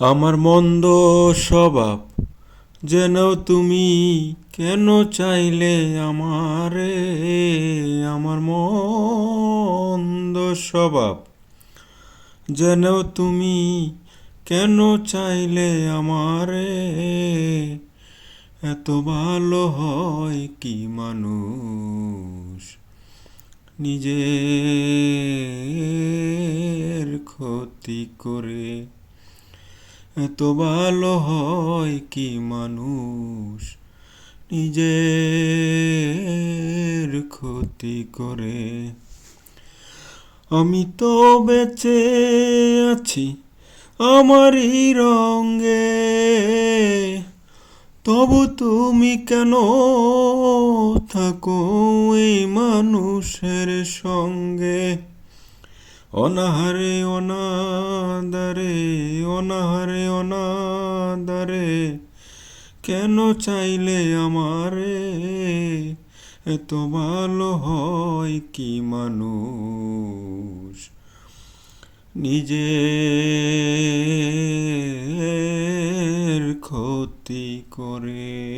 আমার মন্দ স্বভাব। যেন তুমি কেন চাইলে আমারে? আমার মন্দ স্বভাব। যেন তুমি কেন চাইলে আমারে? এত ভালো হয় কি মানুষ? নিজের ক্ষতি করে এত ভালো হয় কি মানুষ? নিজের ক্ষতি করে। আমি তো বেঁচে আছি আমারই রঙে। তবু তুমি কেন থাকো এই মানুষের সঙ্গে? অনাহারে অনাদারে অনাহারে অনাদারে কেন চাইলে আমারে? এত ভালো হয় কি মানুষ? নিজের ক্ষতি করে